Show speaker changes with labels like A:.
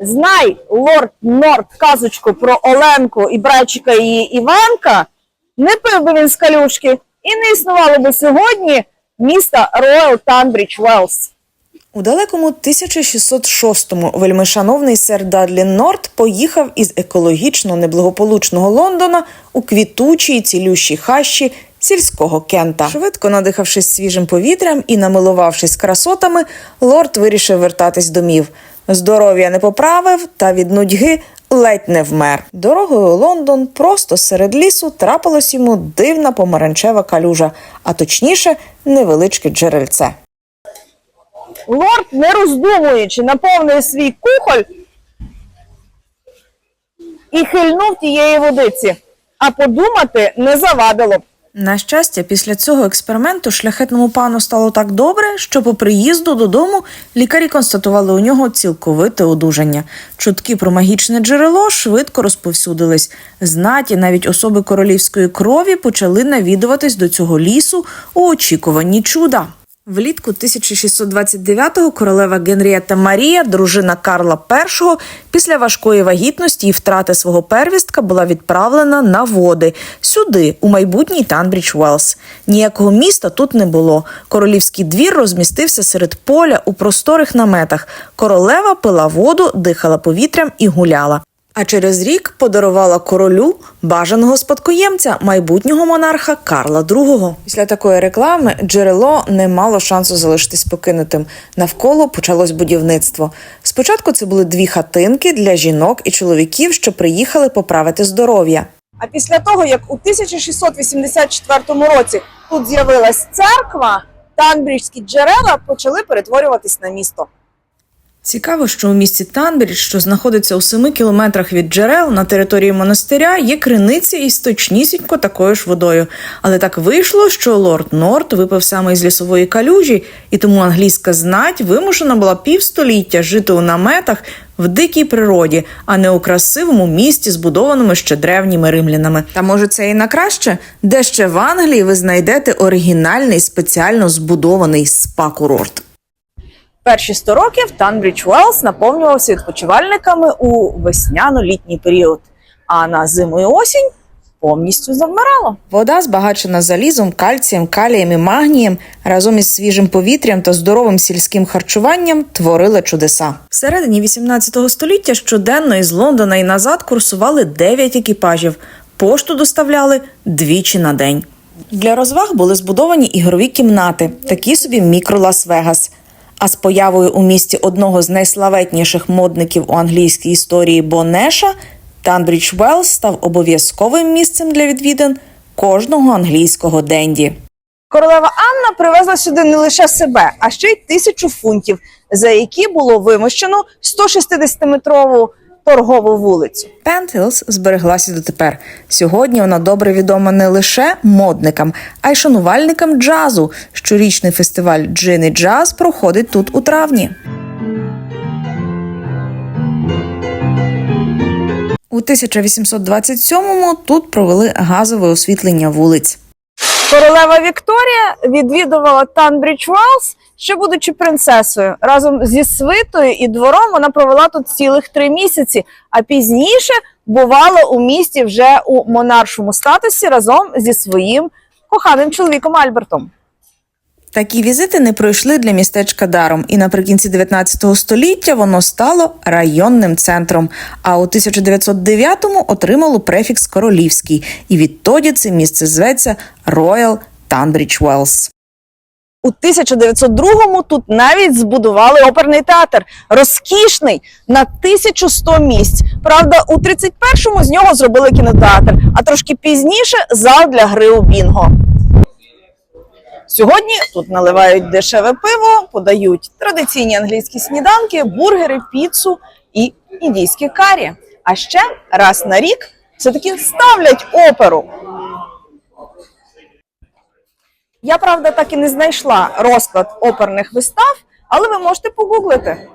A: Знай, лорд Норд, казочку про Оленку і братчика її Іванка, не пив би він з калюшки і не існувало би сьогодні міста Роял Танбрідж Велс.
B: У далекому 1606-му вельмишановний сер Дадлі Норт поїхав із екологічно неблагополучного Лондона у квітучій цілющій хащі сільського Кента. Швидко надихавшись свіжим повітрям і намилувавшись красотами, лорд вирішив вертатись домів. Здоров'я не поправив та від нудьги ледь не вмер. Дорогою у Лондон просто серед лісу трапилось йому дивна помаранчева калюжа, а точніше невеличке джерельце.
A: Лорд, не роздумуючи, наповнив свій кухоль і хильнув тієї водиці, а подумати не завадило б.
B: На щастя, після цього експерименту шляхетному пану стало так добре, що по приїзду додому лікарі констатували у нього цілковите одужання. Чутки про магічне джерело швидко розповсюдились. Знаті, навіть особи королівської крові почали навідуватись до цього лісу у очікуванні чуда. Влітку 1629-го королева Генрієта Марія, дружина Карла І, після важкої вагітності і втрати свого первістка була відправлена на води сюди, у майбутній Танбрідж Велс. Ніякого міста тут не було. Королівський двір розмістився серед поля у просторих наметах. Королева пила воду, дихала повітрям і гуляла. А через рік подарувала королю бажаного спадкоємця майбутнього монарха Карла II. Після такої реклами джерело не мало шансу залишитись покинутим. Навколо почалось будівництво. Спочатку це були дві хатинки для жінок і чоловіків, що приїхали поправити здоров'я.
A: А після того, як у 1684 році тут з'явилась церква, танбріджські джерела почали перетворюватись на місто.
B: Цікаво, що у місті Танбрідж, що знаходиться у семи кілометрах від джерел на території монастиря, є криниця із точнісінько такою ж водою. Але так вийшло, що лорд Норт випив саме із лісової калюжі, і тому англійська знать вимушена була півстоліття жити у наметах в дикій природі, а не у красивому місті, збудованому ще древніми римлянами. Та може це і на краще, де ще в Англії ви знайдете оригінальний спеціально збудований спа-курорт.
A: Перші 100 років Танбрідж Велс наповнювався відпочивальниками у весняно-літній період, а на зиму і осінь повністю завмирало.
B: Вода, збагачена залізом, кальцієм, калієм і магнієм, разом із свіжим повітрям та здоровим сільським харчуванням творила чудеса. Всередині 18 століття щоденно із Лондона і назад курсували 9 екіпажів. Пошту доставляли двічі на день. Для розваг були збудовані ігрові кімнати, такі собі мікро Лас-Вегас. А з появою у місті одного з найславетніших модників у англійській історії Бонеша, Танбрідж Велс став обов'язковим місцем для відвідин кожного англійського денді.
A: Королева Анна привезла сюди не лише себе, а ще й тисячу фунтів, за які було вимощено 160-метрову торгову вулицю.
B: Пентхілс збереглася дотепер. Сьогодні вона добре відома не лише модникам, а й шанувальникам джазу. Щорічний фестиваль Джин і Джаз проходить тут у травні. У 1827-му тут провели газове освітлення вулиць.
A: Королева Вікторія відвідувала Танбрідж Велс, ще будучи принцесою. Разом зі свитою і двором вона провела тут цілих три місяці, а пізніше бувала у місті вже у монаршому статусі разом зі своїм коханим чоловіком Альбертом.
B: Такі візити не пройшли для містечка даром, і наприкінці 19 століття воно стало районним центром. А у 1909-му отримало префікс королівський, і відтоді це місце зветься Royal Tunbridge Wells.
A: У 1902-му тут навіть збудували оперний театр, розкішний на 1100 місць. Правда, у 31-му з нього зробили кінотеатр, а трошки пізніше зал для гри у бінго. Сьогодні тут наливають дешеве пиво, подають традиційні англійські сніданки, бургери, піцу і індійські карі. А ще раз на рік все-таки ставлять оперу. Я правда так і не знайшла розклад оперних вистав, але ви можете погуглити.